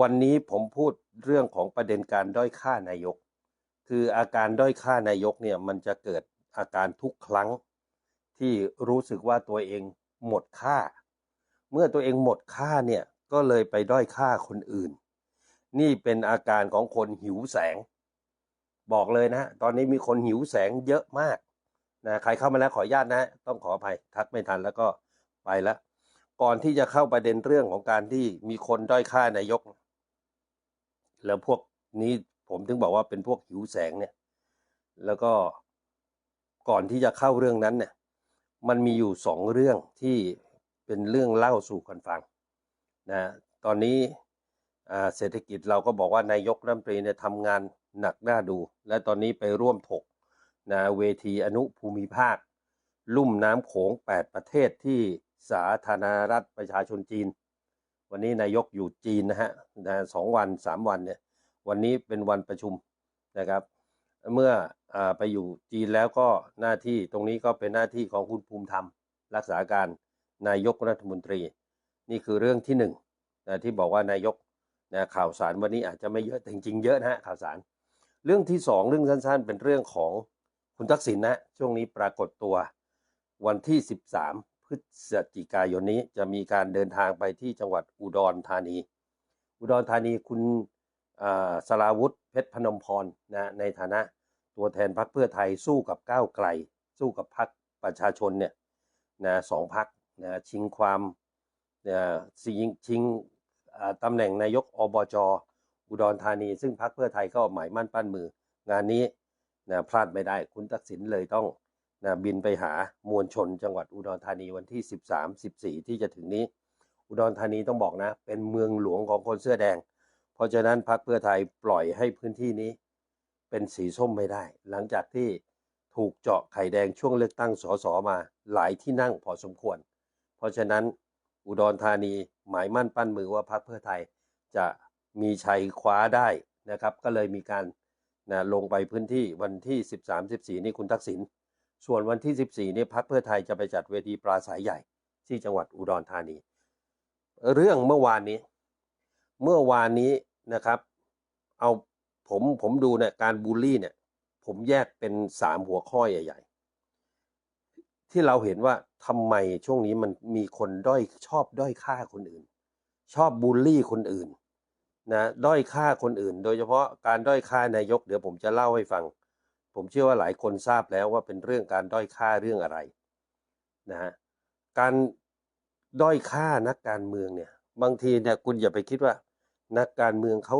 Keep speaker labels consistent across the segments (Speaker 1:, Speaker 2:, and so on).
Speaker 1: วันนี้ผมพูดเรื่องของประเด็นการด้อยค่านายก คืออาการด้อยค่านายกเนี่ยมันจะเกิดอาการทุกครั้ง ที่รู้สึกว่าตัวเองหมดค่า เมื่อตัวเองหมดค่าเนี่ยก็เลยไปด้อยค่าคนอื่น นี่เป็นอาการของคนหิวแสง บอกเลยนะ ตอนนี้มีคนหิวแสงเยอะมากนะใครเข้ามาแล้วขออนุญาตนะ ต้องขออภัยทักไม่ทันแล้วก็ไปแล้วก่อนที่จะเข้าประเด็นเรื่องของการที่มีคนด้อยค่านายก แล้วพวกนี้ผมถึงบอกว่าเป็นพวกหิวแสงเนี่ย แล้วก็ก่อนที่จะเข้าเรื่องนั้นเนี่ย มันมีอยู่สองเรื่องที่เป็นเรื่องเล่าสู่กันฟังนะตอนนี้เศรษฐกิจเราก็บอกว่านายกรัฐมนตรีเนี่ยทำงานหนักหน้าดู และตอนนี้ไปร่วมถกนะเวทีอนุภูมิภาค ลุ่มน้ำโขง 8 ประเทศที่สาธารณรัฐประชาชนจีน วันนี้นายกอยู่จีนนะฮะนะสองวันสามวันเนี่ย วันนี้เป็นวันประชุมนะครับ เมื่ออไปอยู่จีนแล้วก็หน้าที่ตรงนี้ก็เป็นหน้าที่ของคุณภูมิธรรม รักษาการนายกรัฐมนตรี นี่คือเรื่องที่หนึ่งนะที่บอกว่านายกนะข่าวสารวันนี้อาจจะไม่เยอะแต่จริงๆเยอะนะฮะข่าวสาร เรื่องที่สองเรื่องสั้นๆ เป็นเรื่องของคุณทักษิณนะช่วงนี้ปรากฏตัววันที่ 13 พฤศจิกายนนี้จะมีการเดินทางไปที่จังหวัดอุดรธานี อุดรธานีคุณ สราวุธเพชรพนมพรนะในฐานะตัวแทนพรรคเพื่อไทยสู้กับก้าวไกล สู้กับพรรคประชาชนเนี่ยนะสองพรรคนะชิงความนะชิงชิงตำแหน่งนายกอบจอุดรธานี ซึ่งพรรคเพื่อไทยก็หมายมั่นปั้นมือ งานนี้นะพลาดไม่ได้คุณทักษิณเลยต้องนะบินไปหามวลชนจังหวัดอุดรธานีวันที่ 13 14 ที่จะถึงนี้ อุดรธานีต้องบอกนะ เป็นเมืองหลวงของคนเสื้อแดง เพราะฉะนั้นพรรคเพื่อไทยปล่อยให้พื้นที่นี้ เป็นสีส้มไม่ได้ หลังจากที่ถูกเจาะไข่แดงช่วงเลือกตั้งสสมาหลายที่นั่งพอสมควร เพราะฉะนั้นอุดรธานีหมายมั่นปั้นมือว่าพรรคเพื่อไทยจะมีชัยคว้าได้นะครับ ก็เลยมีการนะลงไปพื้นที่วันที่ 13 14 นี่คุณทักษิณส่วนวันที่ 14 นี่พรรคเพื่อไทยจะไปจัดเวทีปราศัยใหญ่ที่จังหวัดอุดรธานี เรื่องเมื่อวานนี้ เมื่อวานนี้นะครับ เอาผมผมดูเนี่ยการบูลลี่เนี่ย ผมแยกเป็นสามหัวข้อใหญ่ ๆ ที่เราเห็นว่าทำไมช่วงนี้มันมีคนด้อยชอบด้อยค่าคนอื่น ชอบบูลลี่คนอื่นนะด้อยค่าคนอื่น โดยเฉพาะการด้อยค่านายก เดี๋ยวผมจะเล่าให้ฟัง ผมเชื่อว่าหลายคนทราบแล้วว่าเป็นเรื่องการด้อยค่าเรื่องอะไรนะฮะการด้อยค่านักการเมืองเนี่ย บางทีเนี่ยคุณอย่าไปคิดว่า นักการเมืองเขา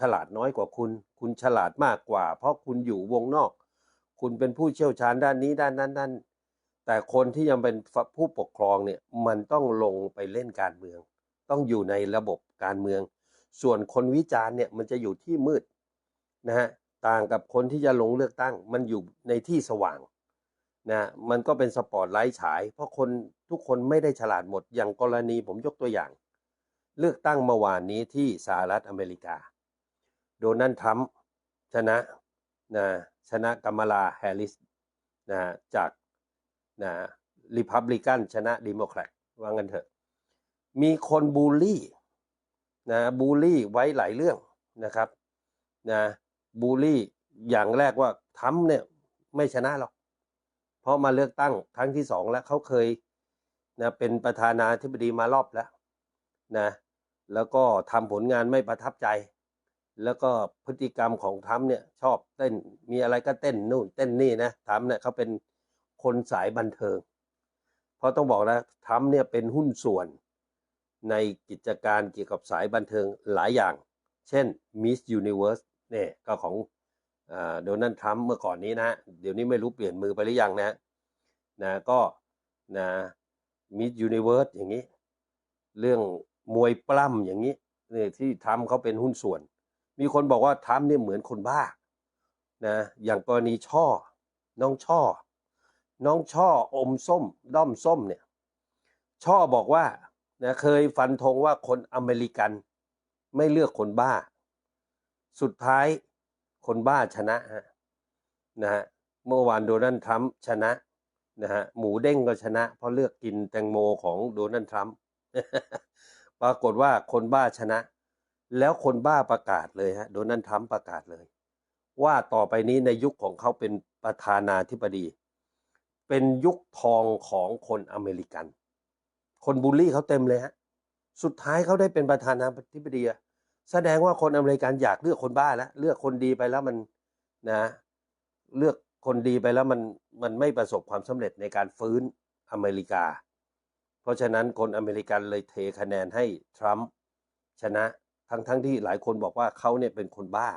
Speaker 1: ฉลาดน้อยกว่าคุณ คุณฉลาดมากกว่า เพราะคุณอยู่วงนอก คุณเป็นผู้เชี่ยวชาญด้านนี้ด้านนั้นด้านแต่คนที่ยังเป็นผู้ปกครองเนี่ยมันต้องลงไปเล่นการเมือง ต้องอยู่ในระบบการเมือง ส่วนคนวิจารณ์เนี่ยมันจะอยู่ที่มืดนะฮะต่างกับคนที่จะลงเลือกตั้ง มันอยู่ในที่สว่างนะมันก็เป็นสปอตไลท์ฉาย เพราะคนทุกคนไม่ได้ฉลาดหมดอย่างกรณีผมยกตัวอย่าง เลือกตั้งเมื่อวานนี้ที่สหรัฐอเมริกา โดนัลด์ทรัมป์ชนะนะชนะกัมมาลาแฮร์ริสนะจากนะริพับลิกันชนะดิโมแครตว่างันเถอะ มีคนบูลลี่นะบูลลี่ไว้หลายเรื่องนะครับนะบูลลี่อย่างแรกว่าทรัมป์เนี่ยไม่ชนะหรอก เพราะมาเลือกตั้งครั้งที่สองแล้วเขาเคยนะเป็นประธานาธิบดีมารอบแล้วนะ แล้วก็ทำผลงานไม่ประทับใจ แล้วก็พฤติกรรมของทรัมเนี่ยชอบเต้นมีอะไรก็เต้นนู่นเต้นนี่นะทรัมเนี่ยเขาเป็นคนสายบันเทิง เพราะต้องบอกนะทรัมเนี่ยเป็นหุ้นส่วนในกิจการเกี่ยวกับสายบันเทิงหลายอย่าง เช่น Miss Universe เนี่ยก็ของโดนัลด์ทรัมป์เมื่อก่อนนี้นะ เดี๋ยวนี้ไม่รู้เปลี่ยนมือไปหรือยังนะนะก็นะมิสยูนิเวิร์สอย่างนี้ เรื่อง มวยปล้ำอย่างนี้เนี่ยที่ทำเขาเป็นหุ้นส่วน มีคนบอกว่าทำเนี่ยเหมือนคนบ้านะอย่างกรณีช่อ น้องช่อ น้องช่ออมส้ม ด้อมส้มเนี่ยช่อบอกว่านะเคยฟันธงว่าคนอเมริกันไม่เลือกคนบ้า สุดท้ายคนบ้าชนะฮะนะฮะเมื่อวานโดนัลด์ทรัมป์ชนะนะฮะหมูเด้งก็ชนะ เพราะเลือกกินแตงโมของโดนัลด์ทรัมป์ ปรากฏว่าคนบ้าชนะ แล้วคนบ้าประกาศเลยฮะโดนัลด์ทรัมป์ประกาศเลย ว่าต่อไปนี้ในยุคของเขาเป็นประธานาธิบดี เป็นยุคทองของคนอเมริกัน คนบูลลี่เขาเต็มเลยฮะสุดท้ายเขาได้เป็นประธานาธิบดีแสดงว่าคนอเมริกันอยากเลือกคนบ้าแล้วเลือกคนดีไปแล้วมันนะ เลือกคนดีไปแล้วมันมันไม่ประสบความสำเร็จในการฟื้นอเมริกา เพราะฉะนั้นคนอเมริกันเลยเทคะแนนให้ทรัมป์ชนะทั้งทั้งที่หลายคนบอกว่าเขาเนี่ยเป็นคนบ้า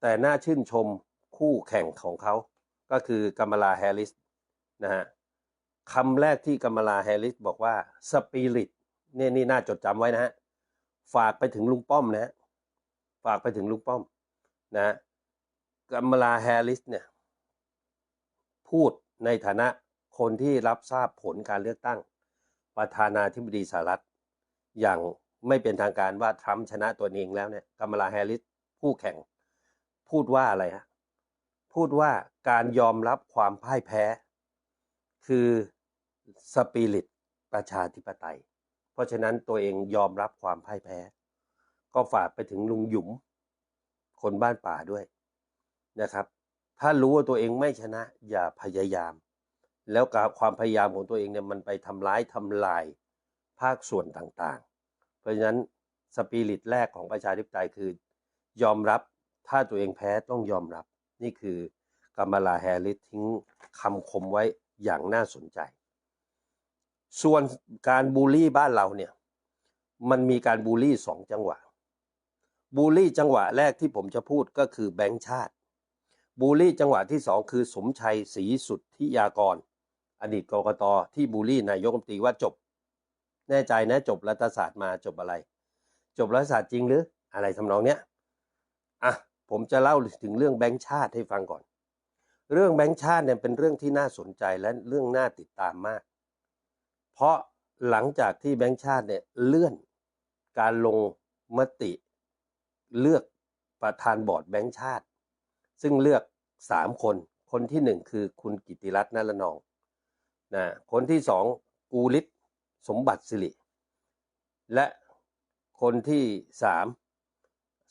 Speaker 1: แต่น่าชื่นชมคู่แข่งของเขา ก็คือกัมลาแฮร์ริสนะฮะคำแรกที่กัมลาแฮร์ริสบอกว่าสปิริตเนี่ยนี่น่าจดจำไว้นะฮะฝากไปถึงลุงป้อมนะฮะฝากไปถึงลุงป้อมนะฮะกัมลาแฮร์ริสเนี่ยพูดในฐานะคนที่รับทราบผลการเลือกตั้ง ประธานาธิบดีสหรัฐ อย่างไม่เป็นทางการว่าทรัมป์ชนะตัวเองแล้วเนี่ยกัมลาแฮร์ริสผู้แข่ง พูดว่าอะไรฮะพูดว่าการยอมรับความพ่ายแพ้ คือสปิริตประชาธิปไตย เพราะฉะนั้นตัวเองยอมรับความพ่ายแพ้ ก็ฝากไปถึงลุงหยุม คนบ้านป่าด้วยนะครับ ถ้ารู้ว่าตัวเองไม่ชนะอย่าพยายาม แล้วกับความพยายามของตัวเองเนี่ยมันไปทำร้ายทำลายภาคส่วนต่างๆ เพราะฉะนั้นสปิริตแรกของประชาธิปไตยคือยอมรับถ้าตัวเองแพ้ต้องยอมรับ นี่คือกัมมาลาแฮร์ริสทิ้งคำคมไว้อย่างน่าสนใจ ส่วนการบูลลี่บ้านเราเนี่ยมันมีการบูลลี่สองจังหวะ บูลลี่จังหวะแรกที่ผมจะพูดก็คือแบงค์ชาติ บูลลี่จังหวะที่สองคือสมชัยศรีสุทธิยากร อดีตกกตที่บูลลี่นายกรัฐมนตรีว่าจบ แน่ใจนะจบรัฐศาสตร์มาจบอะไร จบรัฐศาสตร์จริงหรืออะไรทำนองเนี้ยอะผมจะเล่าถึงเรื่องแบงค์ชาติให้ฟังก่อน เรื่องแบงค์ชาติเนี่ยเป็นเรื่องที่น่าสนใจและเรื่องน่าติดตามมาก เพราะหลังจากที่แบงค์ชาติเนี่ยเลื่อนการลงมติเลือกประธานบอร์ดแบงค์ชาติ ซึ่งเลือกสามคน คนที่หนึ่งคือคุณกิติรัตน์นรนอง นะคนที่สองกูลิศสมบัติสิริ และคนที่สาม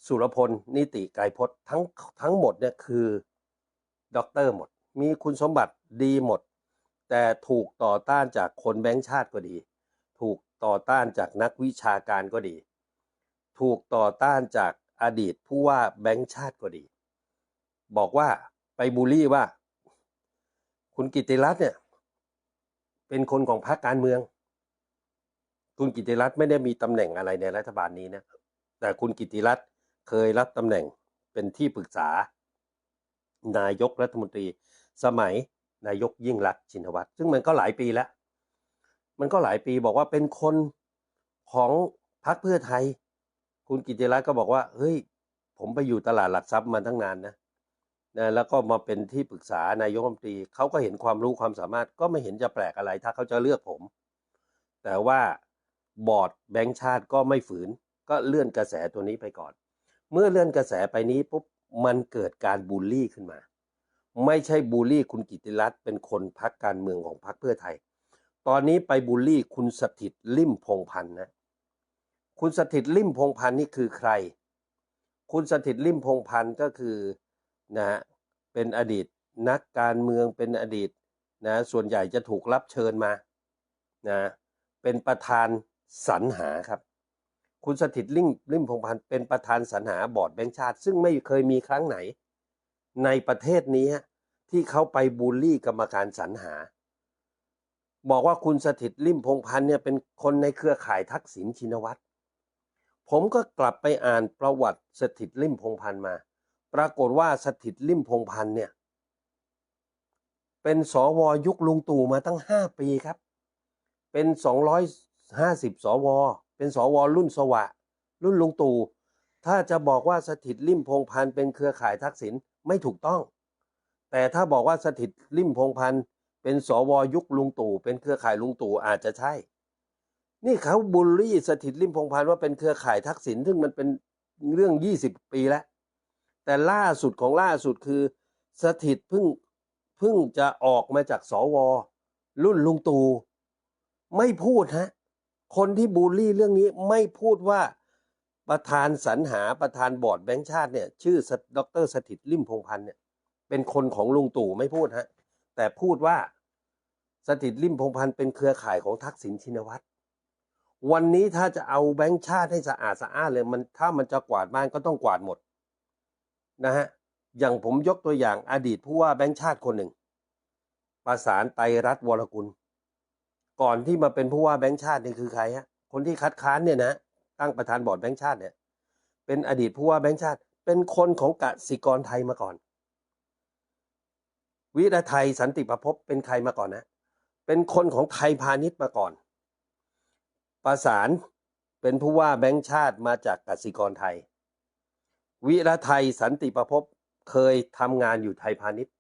Speaker 1: สุรพล นิติไกรพจน์ทั้งทั้งหมดเนี่ยคือด็อกเตอร์หมด มีคุณสมบัติดีหมด แต่ถูกต่อต้านจากคนแบงค์ชาติก็ดี ถูกต่อต้านจากนักวิชาการก็ดี ถูกต่อต้านจากอดีตผู้ว่าแบงค์ชาติก็ดี บอกว่าไปบูลลี่ว่า คุณกิติรัตน์เนี่ย เป็นคนของพรรคการเมือง คุณกิติรัตน์ไม่ได้มีตำแหน่งอะไรในรัฐบาลนี้นะ แต่คุณกิติรัตน์เคยรับตำแหน่งเป็นที่ปรึกษา นายกรัฐมนตรี สมัยนายกยิ่งรักชินวัตรซึ่งมันก็หลายปีแล้ว มันก็หลายปีบอกว่าเป็นคนของพรรคเพื่อไทย คุณกิติรัตน์ก็บอกว่า เฮ้ย ผมไปอยู่ตลาดหลักทรัพย์มาตั้งนานนะ นะแล้วก็มาเป็นที่ปรึกษานายกรัฐมนตรีเขาก็เห็นความรู้ความสามารถก็ไม่เห็นจะแปลกอะไรถ้าเขาจะเลือกผม แต่ว่าบอร์ดแบงค์ชาติก็ไม่ฝืน ก็เลื่อนกระแสตัวนี้ไปก่อน เมื่อเลื่อนกระแสไปนี้ปุ๊บมันเกิดการบูลลี่ขึ้นมา ไม่ใช่บูลลี่คุณกิติรัตน์เป็นคนพักการเมืองของพรรคเพื่อไทย ตอนนี้ไปบูลลี่คุณสถิตลิ่มพงพันธ์นะคุณสถิตลิ่มพงพันธ์นี่คือใคร คุณสถิตลิ่มพงพันธ์ก็คือ นะฮะเป็นอดีตนักการเมืองเป็นอดีตนะส่วนใหญ่จะถูกรับเชิญมานะเป็นประธานสรรหาครับ คุณสถิตลิ่มลิ่มพงพันธ์เป็นประธานสรรหาบอร์ดแบงค์ชาติ ซึ่งไม่เคยมีครั้งไหน ในประเทศนี้ที่เขาไปบูลลี่กรรมการสรรหา บอกว่าคุณสถิตลิ่มพงพันธ์เนี่ยเป็นคนในเครือข่ายทักษิณชินวัตรผมก็กลับไปอ่านประวัติสถิตลิ่มพงพันธ์มา ปรากฏว่าสถิตลิมพงพันธ์เนี่ย เป็นสวยุคลุงตู่มาตั้งห้าปีครับ เป็นสองร้อยห้าสิบสว เป็นสวรุ่นสวะ รุ่นลุงตู่ถ้าจะบอกว่าสถิตลิมพงพันธ์เป็นเครือข่ายทักษิณไม่ถูกต้อง แต่ถ้าบอกว่าสถิตลิมพงพันธ์เป็นสวยุคลุงตู่เป็นเครือข่ายลุงตู่อาจจะใช่ นี่เขาบูลลี่สถิตลิมพงพันธ์ว่าเป็นเครือข่ายทักษิณซึ่งมันเป็นเรื่องยี่สิบปีแล้ว แต่ล่าสุดของล่าสุดคือสถิตเพิ่งเพิ่งจะออกมาจากสว รุ่นลุงตู่ไม่พูดฮะ คนที่บูลลี่เรื่องนี้ไม่พูดว่าประธานสรรหาประธานบอร์ดแบงค์ชาติเนี่ย ชื่อดรสถิตลิมพงพันธ์เนี่ย เป็นคนของลุงตู่ไม่พูดฮะ แต่พูดว่าสถิตลิมพงพันธ์เป็นเครือข่ายของทักษิณชินวัตรวันนี้ถ้าจะเอาแบงค์ชาติให้สะอาดสะอาดเลยมันถ้ามันจะกวาดบ้านก็ต้องกวาดหมด นะฮะอย่างผมยกตัวอย่างอดีตผู้ว่าแบงค์ชาติคนหนึ่ง ประสานไตรัตวรกุล ก่อนที่มาเป็นผู้ว่าแบงค์ชาตินี่คือใครฮะคนที่คัดค้านเนี่ยนะตั้งประธานบอร์ดแบงค์ชาติเนี่ย เป็นอดีตผู้ว่าแบงค์ชาติ เป็นคนของกสิกรไทยมาก่อน วิรไทยสันติประพบเป็นใครมาก่อนนะ เป็นคนของไทยพาณิชย์มาก่อน ประสานเป็นผู้ว่าแบงค์ชาติมาจากกสิกรไทย วิรไทยสันติประพบเคยทำงานอยู่ไทยพาณิชย์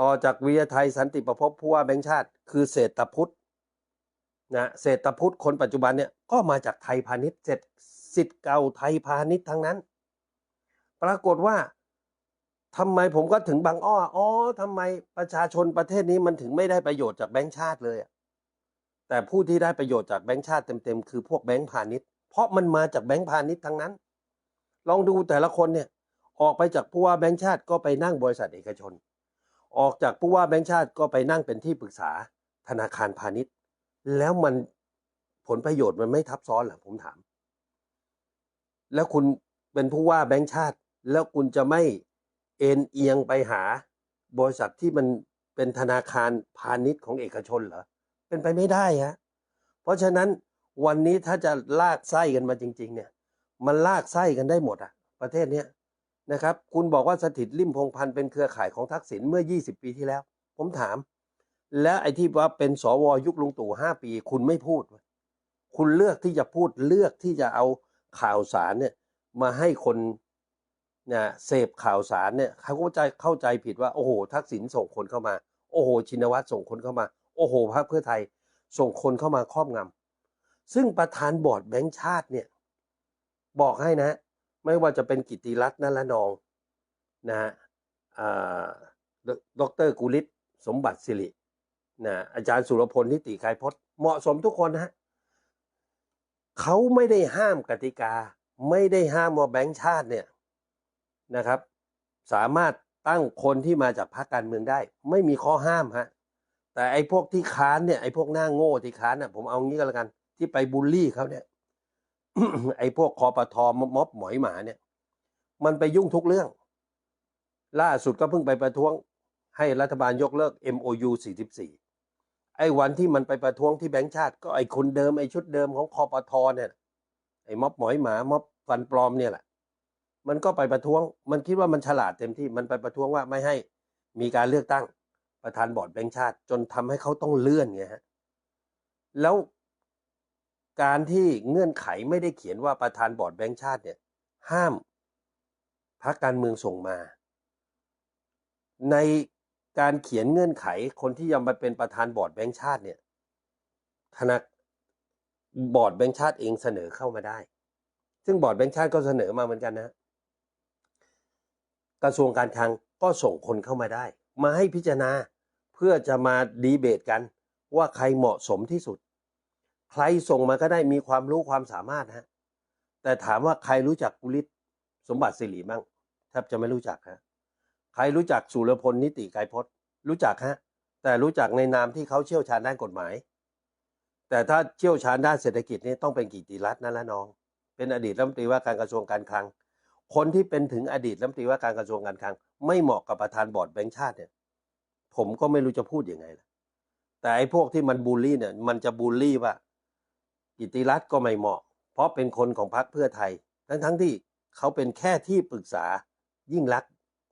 Speaker 1: ต่อจากวิรไทยสันติประพบผู้ว่าแบงค์ชาติ คือเศรษฐพุทธนะเศรษฐพุทธคนปัจจุบันเนี่ยก็มาจากไทยพาณิชย์เสร็จสิทธิ์เก่าไทยพาณิชย์ทั้งนั้น ปรากฏว่าทำไมผมก็ถึงบางอ้อ อ๋อทำไมประชาชนประเทศนี้มันถึงไม่ได้ประโยชน์จากแบงก์ชาติเลย แต่ผู้ที่ได้ประโยชน์จากแบงก์ชาติเต็มๆ คือพวกแบงก์พาณิชย์ เพราะมันมาจากแบงก์พาณิชย์ทั้งนั้น ลองดูแต่ละคนเนี่ยออกไปจากผู้ว่าแบงก์ชาติก็ไปนั่งบริษัทเอกชน ออกจากผู้ว่าแบงก์ชาติก็ไปนั่งเป็นที่ปรึกษาธนาคารพาณิชย์ แล้วมันผลประโยชน์มันไม่ทับซ้อนเหรอผมถาม แล้วคุณเป็นผู้ว่าแบงก์ชาติ แล้วคุณจะไม่เอ็นเอียงไปหา บริษัทที่มันเป็นธนาคารพาณิชย์ของเอกชนเหรอเป็นไปไม่ได้ฮะเพราะฉะนั้นวันนี้ถ้าจะลากไส้กันมาจริง ๆ เนี่ย มันลากไส้กันได้หมดอะ ประเทศเนี้ยนะครับ คุณบอกว่าสถิตริมพงพันธ์เป็นเครือข่ายของทักษิณเมื่อ 20 ปีที่แล้ว ผมถาม แล้วไอ้ที่ว่าเป็นสวยุคลุงตู่5ปี คุณไม่พูด คุณเลือกที่จะพูดเลือกที่จะเอาข่าวสารเนี่ย มาให้คนนะเสพข่าวสารเนี่ยเขาก็จเข้าใจผิดว่าโอ้โห ทักษิณส่งคนเข้ามา โอ้โห ชินวัตรส่งคนเข้ามา โอ้โหพรรคเพื่อไทย ส่งคนเข้ามาครอบงำซึ่งประธานบอร์ดแบงค์ชาติเนี่ย บอกให้นะ ไม่ว่าจะเป็นกิติรัตน์นละนองนะฮะดรกุลิศสมบัติสิรินะอาจารย์สุรพลนิติไกรพจน์เหมาะสมทุกคนนะฮะเขาไม่ได้ห้ามกติกา ไม่ได้ห้ามว่าแบงค์ชาติเนี่ยนะครับ สามารถตั้งคนที่มาจากพรรคการเมืองได้ ไม่มีข้อห้ามฮะแต่ไอ้พวกที่ค้านเนี่ยไอ้พวกหน้าโง่ที่ค้านน่ะผมเอางี้ก็แล้วกัน ที่ไปบูลลี่เขาเนี่ย ไอ้พวกคอปทอม็อบหมอยหมาเนี่ย มันไปยุ่งทุกเรื่อง ล่าสุดก็เพิ่งไปประท้วง ให้รัฐบาลยกเลิก MOU 44 ไอ้วันที่มันไปประท้วงที่แบงค์ชาติ ก็ไอ้คนเดิมไอ้ชุดเดิมของคอปทอเนี่ย ไอ้ม็อบหมอยหมาม็อบฟันปลอมเนี่ยแหละ มันก็ไปประท้วง มันคิดว่ามันฉลาดเต็มที่ มันไปประท้วงว่าไม่ให้มีการเลือกตั้งประธานบอร์ดแบงค์ชาติ จนทำให้เขาต้องเลื่อนไงฮะ แล้ว การที่เงื่อนไขไม่ได้เขียนว่าประธานบอร์ดแบงค์ชาติเนี่ยห้ามพรรคการเมืองส่งมา ในการเขียนเงื่อนไขคนที่ยังมาเป็นประธานบอร์ดแบงค์ชาติเนี่ยธนาบอร์ดแบงค์ชาติเองเสนอเข้ามาได้ ซึ่งบอร์ดแบงค์ชาติก็เสนอมาเหมือนกันนะ กระทรวงการคลังก็ส่งคนเข้ามาได้ มาให้พิจารณาเพื่อจะมาดีเบตกันว่าใครเหมาะสมที่สุด ใครส่งมาก็ได้มีความรู้ความสามารถฮะแต่ถามว่าใครรู้จักกุลิศสมบัติสิริบ้างแทบจะไม่รู้จักฮะใครรู้จักสุรพลนิติไกรพจน์ รู้จักฮะแต่รู้จักในนามที่เขาเชี่ยวชาญด้านกฎหมาย แต่ถ้าเชี่ยวชาญด้านเศรษฐกิจนี่ต้องเป็นกิติรัตน์นั่นละน้อง เป็นอดีตรัฐมนตรีว่าการกระทรวงการคลัง คนที่เป็นถึงอดีตรัฐมนตรีว่าการกระทรวงการคลัง ไม่เหมาะกับประธานบอร์ดแบงค์ชาติเนี่ยผมก็ไม่รู้จะพูดยังไงล่ะแต่ไอ้พวกที่มันบูลลี่เนี่ยมันจะบูลลี่ว่า กิติรัตน์ก็ไม่เหมาะ เพราะเป็นคนของพรรคเพื่อไทย ทั้งทั้งที่เขาเป็นแค่ที่ปรึกษายิ่งรัก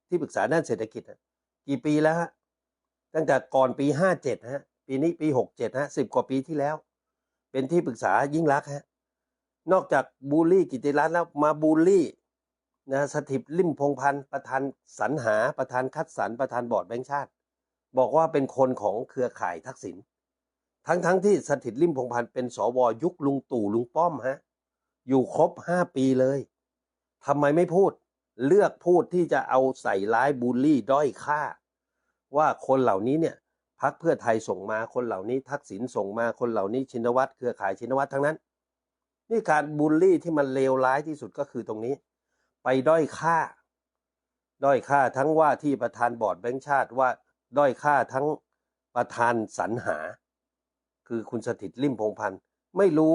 Speaker 1: ที่ปรึกษาด้านเศรษฐกิจกี่ปีแล้วฮะตั้งแต่ก่อนปีห้าเจ็ดฮะปีนี้ปีหกเจ็ดฮะสิบกว่าปีที่แล้ว เป็นที่ปรึกษายิ่งรักฮะนอกจากบูลลี่กิติรัตน์แล้วมาบูลลี่นะสถิตลิมพงพันธ์ประธานสรรหาประธานคัดสรรประธานบอร์ดแบงค์ชาติ บอกว่าเป็นคนของเครือข่ายทักษิณ ทั้งทั้งที่สถิตลิมพงพันธ์เป็นสวยุคลุงตู่ลุงป้อมฮะ อยู่ครบห้าปีเลยทำไมไม่พูด เลือกพูดที่จะเอาใส่ร้ายบูลลี่ด้อยค่า ว่าคนเหล่านี้เนี่ยพักเพื่อไทยส่งมาคนเหล่านี้ ทักษิณส่งมาคนเหล่านี้ชินวัตรเครือข่ายชินวัตรทั้งนั้น นี่การบูลลี่ที่มันเลวร้ายที่สุดก็คือตรงนี้ ไปด้อยค่า ด้อยค่าทั้งว่าที่ประธานบอร์ดแบงค์ชาติว่าด้อยค่าทั้งประธานสรรหา คือคุณสถิตริมพงพันธ์ไม่รู้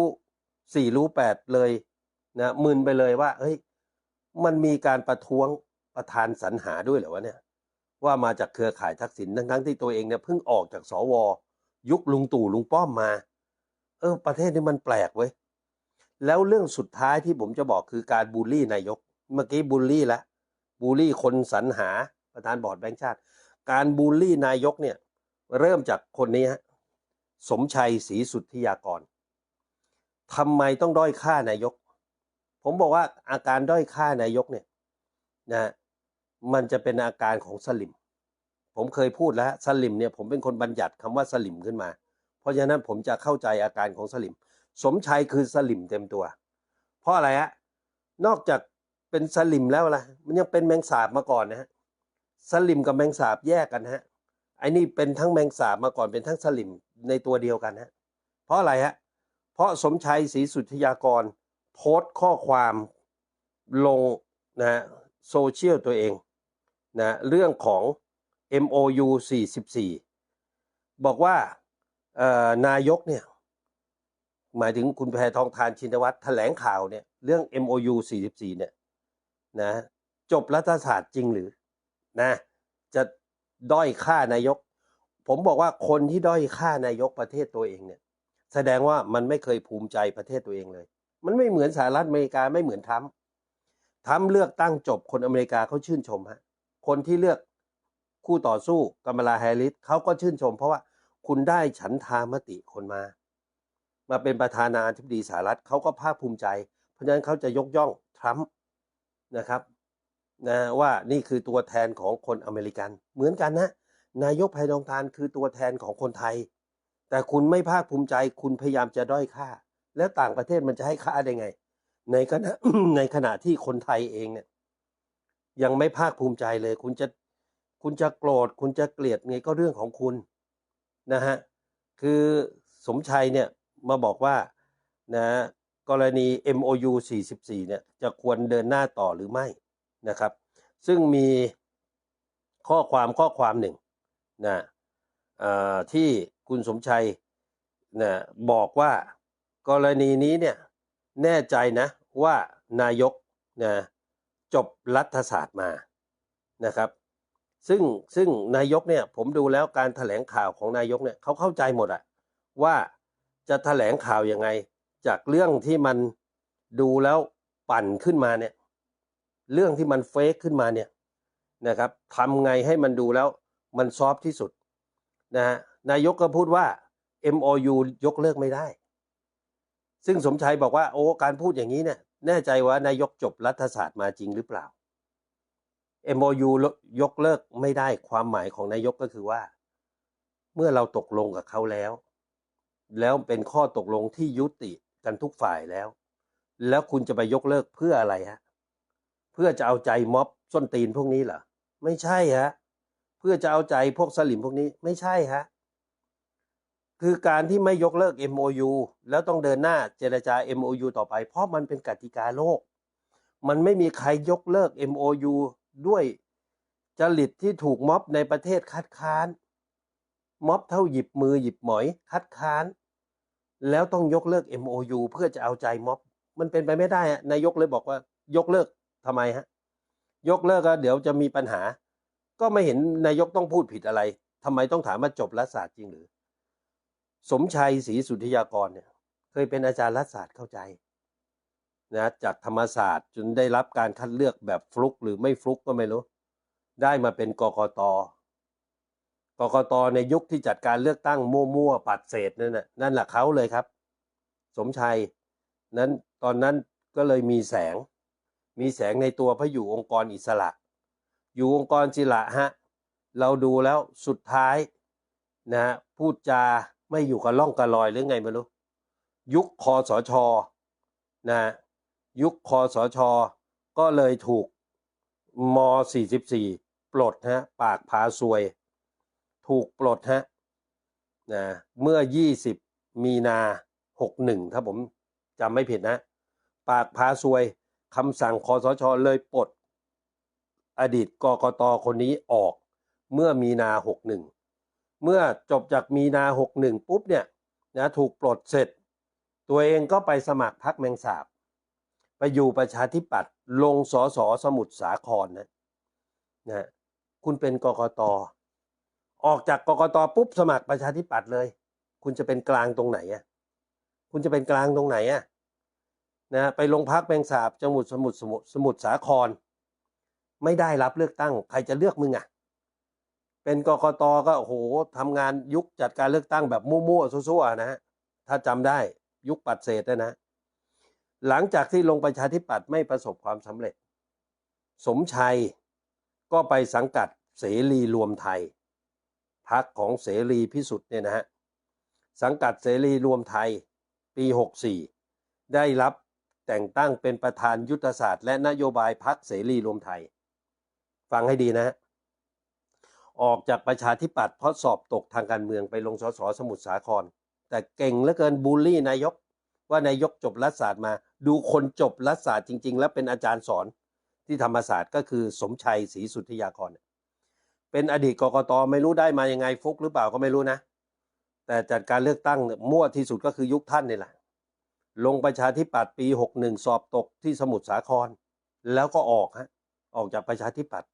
Speaker 1: สี่รู้แปดเลยนะมึนไปเลยว่าเฮ้ยมันมีการประท้วงประธานสรรหาด้วยเหรอวะเนี่ย ว่ามาจากเครือข่ายทักษิณทั้งทั้งๆที่ตัวเองเนี่ยเพิ่งออกจากสว ยุคลุงตู่ลุงป้อมมา เออ ประเทศนี้มันแปลกเว้ยแล้วเรื่องสุดท้ายที่ผมจะบอกคือการบูลลี่นายก เมื่อกี้บูลลี่แล้วบูลลี่คนสรรหาประธานบอร์ดแบงค์ชาติ การบูลลี่นายกเนี่ย เริ่มจากคนนี้ฮะ สมชัยศรีสุทธิยากรทำไมต้องด้อยค่านายก ผมบอกว่าอาการด้อยค่านายกเนี่ยนะมันจะเป็นอาการของสลิม ผมเคยพูดแล้วสลิมเนี่ยผมเป็นคนบัญญัติคำว่าสลิมขึ้นมา เพราะฉะนั้นผมจะเข้าใจอาการของสลิม สมชัยคือสลิมเต็มตัว เพราะอะไรฮะนอกจากเป็นสลิมแล้วอะไรมันยังเป็นแมงสาบมาก่อนนะฮะสลิมกับแมงสาบแยกกันฮะ ไอ้นี่เป็นทั้งแมงสาบมาก่อนเป็นทั้งสลิมในตัวเดียวกันฮะเพราะอะไรฮะเพราะสมชัยศรีสุทธยากร โพสต์ข้อความลงนะโซเชียลตัวเองนะเรื่องของ MOU 44 บอกว่านายกเนี่ยหมายถึงคุณแพทองทานชินวัตรแถลงข่าวเนี่ยเรื่อง MOU 44 เนี่ยนะจบรัฐศาสตร์จริงหรือนะจะ ด้อยค่านายก ผมบอกว่าคนที่ด้อยค่านายกประเทศตัวเองเนี่ย แสดงว่ามันไม่เคยภูมิใจประเทศตัวเองเลย มันไม่เหมือนสหรัฐอเมริกาไม่เหมือนทรัมป์ทรัมป์เลือกตั้งจบคนอเมริกาเขาชื่นชมฮะคนที่เลือกคู่ต่อสู้กัมลาแฮริสเขาก็ชื่นชม เพราะว่าคุณได้ฉันทามติคนมา มาเป็นประธานาธิบดีสหรัฐเขาก็ภาคภูมิใจ เพราะฉะนั้นเขาจะยกย่องทรัมป์นะครับ นะว่านี่คือตัวแทนของคนอเมริกัน เหมือนกันนะนายกไพดองทานคือตัวแทนของคนไทย แต่คุณไม่ภาคภูมิใจคุณพยายามจะด้อยค่า แล้วต่างประเทศมันจะให้ค่าได้ไง ในขณะในขณะที่คนไทยเองเนี่ย ยังไม่ภาคภูมิใจเลย คุณจะคุณจะโกรธ คุณจะเกลียดไงก็เรื่องของคุณนะฮะคือสมชัยเนี่ยมาบอกว่านะกรณี MOU 44เนี่ยจะควรเดินหน้าต่อหรือไม่ นะครับ ซึ่งมีข้อความข้อความหนึ่งนะอ่อที่คุณสมชัยนะบอกว่ากรณีนี้เนี่ยแน่ใจนะว่านายกนะจบรัฐศาสตร์มานะครับ ซึ่งซึ่งนายกเนี่ยผมดูแล้วการแถลงข่าวของนายกเนี่ยเขาเข้าใจหมดอะว่าจะแถลงข่าวยังไง จากเรื่องที่มันดูแล้วปั่นขึ้นมาเนี่ย เรื่องที่มันเฟกขึ้นมาเนี่ยนะครับทำไงให้มันดูแล้วมันซอฟที่สุดนะฮะนายกก็พูดว่า MOU ยกเลิกไม่ได้ ซึ่งสมชัยบอกว่าโอ้การพูดอย่างนี้เนี่ยแน่ใจว่านายกจบรัฐศาสตร์มาจริงหรือเปล่า MOU ยกเลิกไม่ได้ความหมายของนายกก็คือว่า เมื่อเราตกลงกับเขาแล้ว แล้วเป็นข้อตกลงที่ยุติกันทุกฝ่ายแล้ว แล้วคุณจะไปยกเลิกเพื่ออะไรฮะเพื่อจะเอาใจม็อบส้นตีนพวกนี้เหรอไม่ใช่ฮะเพื่อจะเอาใจพวกสลิมพวกนี้ไม่ใช่ฮะคือการที่ไม่ยกเลิก MOU แล้วต้องเดินหน้าเจรจา MOU ต่อไป เพราะมันเป็นกติกาโลก มันไม่มีใครยกเลิก MOU ด้วยจริตที่ถูกม็อบในประเทศคัดค้าน ม็อบเท่าหยิบมือหยิบหมอยคัดค้าน แล้วต้องยกเลิก MOU เพื่อจะเอาใจม็อบ มันเป็นไปไม่ได้นายกเลยบอกว่ายกเลิก ทำไมฮะยกเลิกก็เดี๋ยวจะมีปัญหา ก็ไม่เห็นนายกต้องพูดผิดอะไรทำไมต้องถามว่าจบรัฐศาสตร์จริงหรือ สมชัยศรีสุทธิยากรเนี่ย เคยเป็นอาจารย์รัฐศาสตร์เข้าใจนะจากธรรมศาสตร์จนได้รับการคัดเลือกแบบฟลุกหรือไม่ฟลุกก็ไม่รู้ ได้มาเป็นกกตกกตในยุคที่จัดการเลือกตั้งมั่วๆปัดเศษนั่นน่ะนั่นแหละเขาเลยครับ สมชัยนั้นตอนนั้นก็เลยมีแสง มีแสงในตัวเพราะอยู่องค์กรอิสระ อยู่องค์กรอิระฮะเราดูแล้วสุดท้ายนะพูดจาไม่อยู่กับล่องกับลอยหรือไงไม่รู้ยุคคอสชนะยุคคอสชก็เลยถูกม 44 ปลดฮะปากพาซวย ถูกปลดฮะนะเมื่อ 20 มีนา 61 ถ้าผมจำไม่ผิดนะ ปากพาซวย คำสั่งคอสชเลยปลดอดีตกกตคนนี้ออกเมื่อมีนาหกหนึ่งเมื่อจบจากมีนาหกหนึ่งปุ๊บเนี่ยนะถูกปลดเสร็จ ตัวเองก็ไปสมัครพักแมงสาบ ไปอยู่ประชาธิปัตย์ลงสอสอสมุทรสาครนะนะคุณเป็นกกตออกจากกกตปุ๊บสมัครประชาธิปัตย์เลย คุณจะเป็นกลางตรงไหนอะคุณจะเป็นกลางตรงไหนอะ นะไปลงพักแมงสาบจังหวัดสมุทรสมุทรสมุทรสาคร ไม่ได้รับเลือกตั้ง ใครจะเลือกมึงอะ เป็นกกตก็โอ้โหทำงานยุคจัดการเลือกตั้งแบบมั่วๆซั่วๆนะฮะถ้าจำได้ยุคปัดเศษนะนะ หลังจากที่ลงประชาธิปัตย์ไม่ประสบความสำเร็จ สมชัยก็ไปสังกัดเสรีรวมไทยพักของเสรีพิสุทธิ์เนี่ยนะฮะสังกัดเสรีรวมไทยปี 64 ได้รับ แต่งตั้งเป็นประธานยุทธศาสตร์ และนโยบายพักเสรีรวมไทย ฟังให้ดีนะฮะออกจากประชาธิปัตย์เพราะสอบตกทางการเมืองไปลงสสสมุทรสาคร แต่เก่งเหลือเกินบูลลี่นายก ว่านายกจบรัฐศาสตร์มา ดูคนจบรัฐศาสตร์จริง ๆ แล้วเป็นอาจารย์สอนที่ธรรมศาสตร์ก็คือสมชัยศรีสุทธยากร เป็นอดีตกกตไม่รู้ได้มายังไงฟุกหรือเปล่าก็ไม่รู้นะ แต่จัดการเลือกตั้งมั่วที่สุดก็คือยุคท่านนี่แหละ ลงประชาธิปัตย์ปี 61 สอบตกที่สมุทรสาคร แล้วก็ออกฮะออกจากประชาธิปัตย์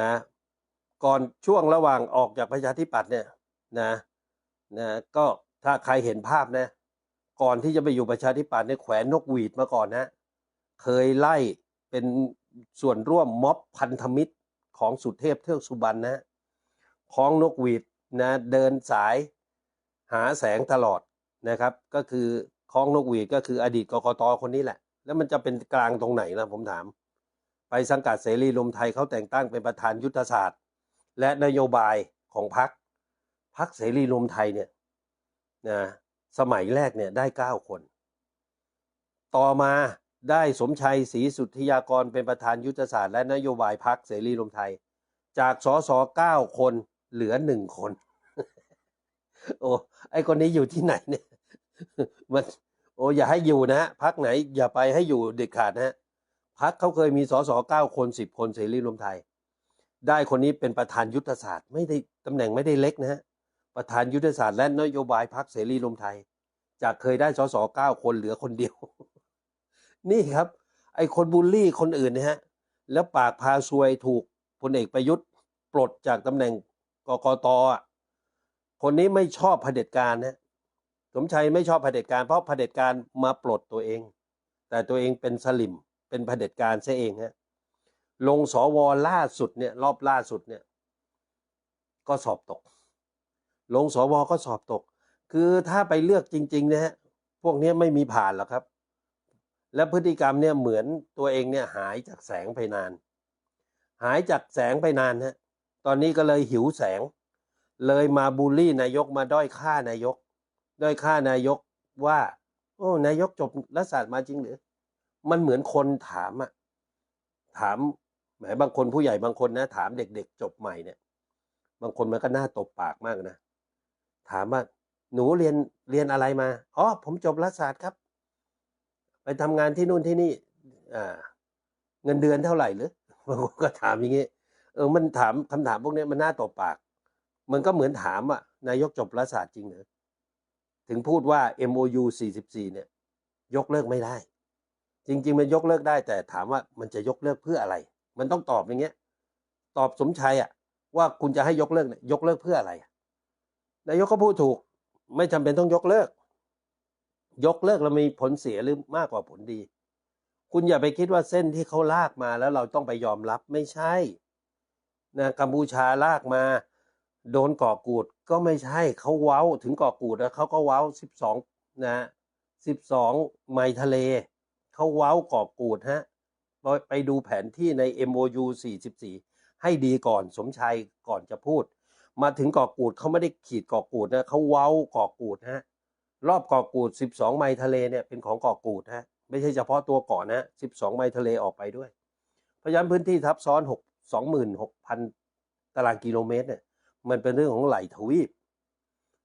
Speaker 1: นะก่อนช่วงระหว่างออกจากประชาธิปัตย์เนี่ยนะนะก็ถ้าใครเห็นภาพนะ ก่อนที่จะไปอยู่ประชาธิปัตย์เนี่ยแขวนนกหวีดมาก่อนนะ เคยไล่เป็นส่วนร่วมม็อบพันธมิตรของสุเทพเทือกสุบรรณนะคล้องนกหวีดนะเดินสายหาแสงตลอดนะครับ ก็คือ คล้องนกหวีดก็คืออดีตกกตคนนี้แหละ แล้วมันจะเป็นกลางตรงไหนล่ะผมถาม ไปสังกัดเสรีรวมไทยเขาแต่งตั้งเป็นประธานยุทธศาสตร์ และนโยบายของพรรคพรรคเสรีรวมไทยเนี่ยนะสมัยแรกเนี่ยได้เก้าคน ต่อมาได้สมชัยศรีสุทธิยากรเป็นประธานยุทธศาสตร์และนโยบายพรรคเสรีรวมไทย จากสสเก้าคนเหลือหนึ่งคน โอ้ไอคนนี้อยู่ที่ไหนเนี่ย มันโอ้อย่าให้อยู่นะพักไหน อย่าไปให้อยู่เด็ดขาดนะฮะพักเขาเคยมีสสเก้าคนสิบคนเสรีรวมไทย ได้คนนี้เป็นประธานยุทธศาสตร์ ไม่ได้ตำแหน่งไม่ได้เล็กนะฮะประธานยุทธศาสตร์และนโยบายพรรคเสรีรวมไทย จากเคยได้สสเก้าคนเหลือคนเดียว นี่ครับ ไอ้คนบูลลี่คนอื่นนะฮะแล้วปากพาซวยถูกพลเอกประยุทธ์ ปลดจากตำแหน่งกกตอะคนนี้ไม่ชอบเผด็จการนะ มชัยไม่ชอบเผด็จการเพราะเผด็จการมาปลดตัวเอง แต่ตัวเองเป็นสลิมเป็นเผด็จการซะเองฮะลงสวล่าสุดเนี่ยรอบล่าสุดเนี่ย ก็สอบตก ลงสวก็สอบตก คือถ้าไปเลือกจริงๆนะฮะพวกนี้ไม่มีผ่านหรอกครับ และพฤติกรรมเนี่ยเหมือนตัวเองเนี่ยหายจากแสงไปนาน หายจากแสงไปนานฮะตอนนี้ก็เลยหิวแสง เลยมาบูลลี่นายกมาด้อยค่านายก ด้อยค่านายกว่า โอ้ นายกจบรัฐศาสตร์มาจริงหรือ มันเหมือนคนถามอะถามแหมบางคนผู้ใหญ่บางคนนะ ถามเด็กๆ จบใหม่เนี่ย บางคนมันก็น่าตบปากมากนะ ถามว่า หนูเรียนเรียนอะไรมาอ๋อผมจบรัฐศาสตร์ครับ ไปทำงานที่นู่นที่นี่ อ่า เงินเดือนเท่าไหร่หรือบางคนก็ถามอย่างงี้เออมันถามคำถามพวกนี้มันน่าตบปาก มันก็เหมือนถามอะนายกจบรัฐศาสตร์จริงเหรอ ถึงพูดว่า MOU 44 เนี่ย ยกเลิกไม่ได้ จริง ๆ มันยกเลิกได้ แต่ถามว่ามันจะยกเลิกเพื่ออะไร มันต้องตอบอย่างเงี้ย ตอบสมชัยอะว่าคุณจะให้ยกเลิกเนี่ยยกเลิกเพื่ออะไรนายกก็พูดถูก ไม่จำเป็นต้องยกเลิก ยกเลิกแล้วมีผลเสียหรือมากกว่าผลดี คุณอย่าไปคิดว่าเส้นที่เขาลากมาแล้วเราต้องไปยอมรับไม่ใช่นะกัมพูชาลากมา โดนก่อกูดก็ไม่ใช่เขาเว้าถึงก่อกูดแล้วเขาก็เว้าสิบสองนะสิบสองไมล์ทะเลเขาเว้าก่อกูดฮะไปดูแผนที่ใน MOU 44 ให้ดีก่อนสมชัยก่อนจะพูด มาถึงก่อกูดเขาไม่ได้ขีดก่อกูดนะเขาเว้าก่อกูดฮะรอบก่อกูด 12 ไมล์ทะเลเนี่ยเป็นของก่อกูดฮะไม่ใช่เฉพาะตัวเกาะนะ 12 ไมล์ทะเลออกไปด้วย เพราะฉะนั้นพื้นที่ทับซ้อน 6 26,000 ตารางกิโลเมตรเนี่ย มันเป็นเรื่องของไหลทวีป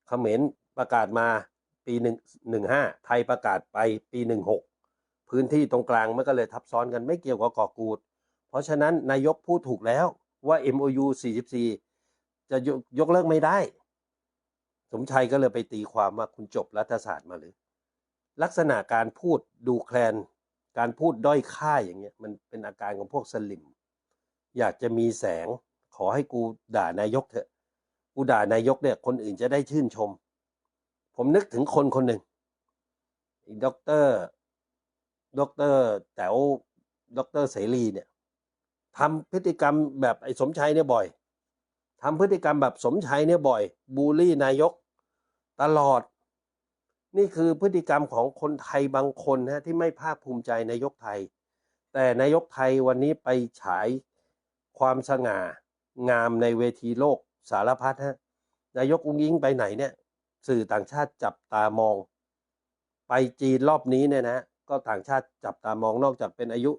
Speaker 1: เขมรประกาศมาปีหนึ่งหนึ่งห้าไทยประกาศไปปีหนึ่งหกพื้นที่ตรงกลางมันก็เลยทับซ้อนกันไม่เกี่ยวกับเกาะกูด เพราะฉะนั้นนายกพูดถูกแล้วว่า MOU 44 จะยกยกเลิกไม่ได้ สมชัยก็เลยไปตีความว่าคุณจบรัฐศาสตร์มาหรือ ลักษณะการพูดดูแคลน การพูดด้อยค่าอย่างเงี้ยมันเป็นอาการของพวกสลิม อยากจะมีแสงขอให้กูด่านายกเถอะ กูด่านายกเนี่ย คนอื่นจะได้ชื่นชม ผมนึกถึงคนคนหนึ่งอีกด็อกเตอร์ด็อกเตอร์แต๋วด็อกเตอร์เสรีเนี่ยทำพฤติกรรมแบบไอ้สมชัยเนี่ยบ่อยทำพฤติกรรมแบบสมชัยเนี่ยบ่อย บูลลี่นายกตลอด นี่คือพฤติกรรมของคนไทยบางคนนะที่ไม่ภาคภูมิใจนายกไทย แต่นายกไทยวันนี้ไปฉายความสง่างามในเวทีโลก สารพัดฮะนายกอุ้งยิงไปไหนเนี่ย สื่อต่างชาติจับตามอง ไปจีนรอบนี้เนี่ยนะก็ต่างชาติจับตามองนอกจากเป็นอายุ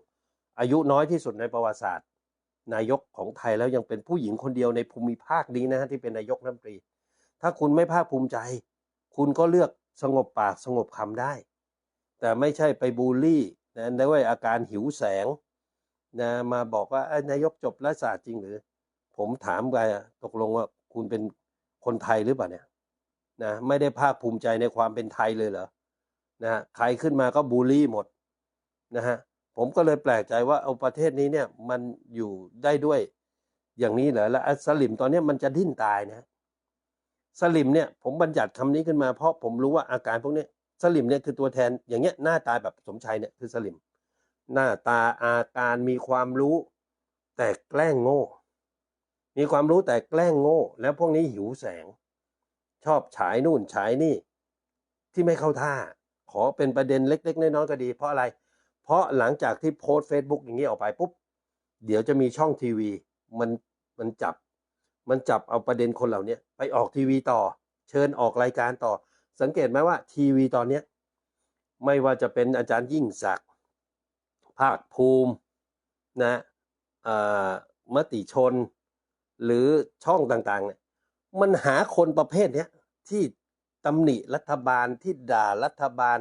Speaker 1: อายุน้อยที่สุดในประวัติศาสตร์ นายกของไทยแล้วยังเป็นผู้หญิงคนเดียวในภูมิภาคนี้นะฮะที่เป็นนายกรัฐมนตรี ถ้าคุณไม่ภาคภูมิใจ คุณก็เลือกสงบปากสงบคำได้ แต่ไม่ใช่ไปบูลลี่นะด้วยอาการหิวแสงนะมาบอกว่านายกจบรัฐศาสตร์จริงหรือ ผมถามไปตกลงว่าคุณเป็นคนไทยหรือเปล่าเนี่ยนะไม่ได้ภาคภูมิใจในความเป็นไทยเลยเหรอนะฮะใครขึ้นมาก็บูลลี่หมดนะฮะผมก็เลยแปลกใจว่าเอาประเทศนี้เนี่ยมันอยู่ได้ด้วยอย่างนี้เหรอแล้วสลิมตอนนี้มันจะดิ้นตายนะสลิมเนี่ยผมบัญญัติคำนี้ขึ้นมาเพราะผมรู้ว่าอาการพวกนี้สลิมเนี่ยคือตัวแทนอย่างเงี้ยหน้าตาแบบสมชัยเนี่ยคือสลิม หน้าตาอาการมีความรู้ แต่แกล้งโง่ มีความรู้แต่แกล้งโง่ แล้วพวกนี้หิวแสง ชอบฉายนู่นฉายนี่ ที่ไม่เข้าท่า ขอเป็นประเด็นเล็ก ๆ น้อยๆก็ดี เพราะอะไร เพราะหลังจากที่โพสต์ Facebook อย่างนี้ออกไปปุ๊บ เดี๋ยวจะมีช่องทีวี มันมันจับ มันจับเอาประเด็นคนเหล่านี้ไปออกทีวีต่อ เชิญออกรายการต่อ สังเกตไหมว่าทีวีตอนเนี้ไม่ว่าจะเป็นอาจารย์ยิ่งศักดิ์ภาคภูมินะอ่ามติชน หรือช่องต่างๆเนี่ยมันหาคนประเภทเนี้ยที่ตำหนิรัฐบาลที่ด่ารัฐบาล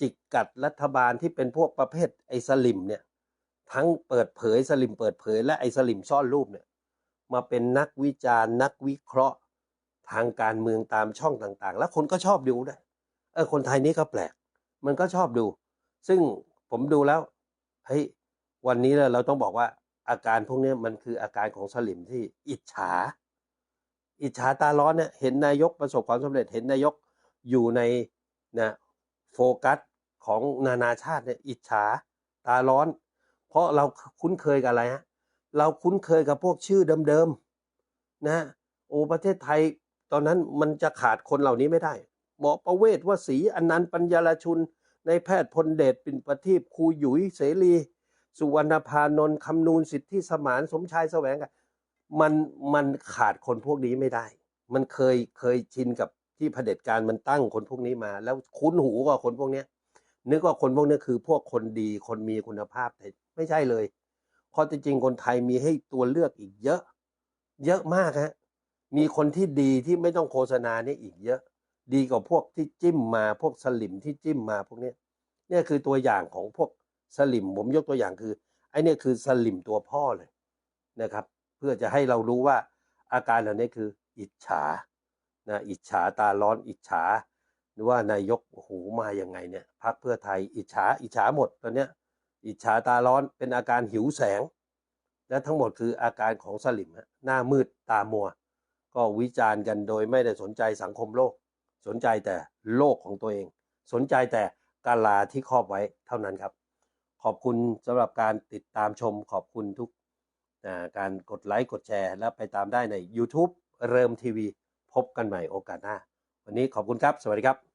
Speaker 1: จิกกัดรัฐบาลที่เป็นพวกประเภทไอ้สลิมเนี่ยทั้งเปิดเผยสลิมเปิดเผย และไอ้สลิมซ่อนรูปเนี่ยมาเป็นนักวิจารณ์ นักวิเคราะห์ทางการเมืองตามช่องต่างๆ แล้วคนก็ชอบดูด้วยเออคนไทยนี่ก็แปลก มันก็ชอบดู ซึ่งผมดูแล้วเฮ้ยวันนี้เราต้องบอกว่า อาการพวกนี้มันคืออาการของสลิมที่อิจฉา อิจฉาตาร้อนเนี่ยเห็นนายกประสบความสำเร็จเห็นนายกอยู่ในนะโฟกัสของนานาชาติเนี่ยอิจฉาตาร้อน เพราะเราคุ้นเคยกับอะไรฮะเราคุ้นเคยกับพวกชื่อเดิมๆนะโอ้ประเทศไทยตอนนั้นมันจะขาดคนเหล่านี้ไม่ได้หมอประเวศวสีอนันต์ปัญญาลชุน ในแพทย์พลเดชปิ่นประทีปครูหยุยเสรี สุวรรณพานนท์คำนูนสิทธิสมานสมชายแสวงกันมันมันขาดคนพวกนี้ไม่ได้ มันเคยเคยชินกับที่เผด็จการมันตั้งคนพวกนี้มา แล้วคุ้นหูกับคนพวกเนี้ยนึกว่าคนพวกนี้คือพวกคนดีคนมีคุณภาพแต่ไม่ใช่เลยเพราะจริงคนไทยมีให้ตัวเลือกอีกเยอะ เยอะมากฮะมีคนที่ดีที่ไม่ต้องโฆษณานี่อีกเยอะ ดีกว่าพวกที่จิ้มมาพวกสลิมที่จิ้มมาพวกนี้เนี่ยคือตัวอย่างของพวก สลิมผมยกตัวอย่างคือไอ้เนี่ยคือสลิมตัวพ่อเลยนะครับ เพื่อจะให้เรารู้ว่าอาการเหล่านี้คือ อิจฉานะอิจฉาตาร้อนอิจฉาหรือว่านายกโอ้โหมาอยังไงเนี่ยพักเพื่อไทย อิจฉาอิจฉาหมดตอนเนี้ยอิจฉาตาร้อนเป็นอาการหิวแสง และทั้งหมดคืออาการของสลิมฮะหน้ามืดตามัว ก็วิจารณ์กันโดยไม่ได้สนใจสังคมโลก สนใจแต่โลกของตัวเอง สนใจแต่กาลาที่ครอบไว้เท่านั้นครับ ขอบคุณสำหรับการติดตามชมขอบคุณทุกการกดไลค์ กดแชร์ และไปตามได้ใน YouTube เริ่มทีวี พบกันใหม่โอกาสหน้า วันนี้ขอบคุณครับ สวัสดีครับ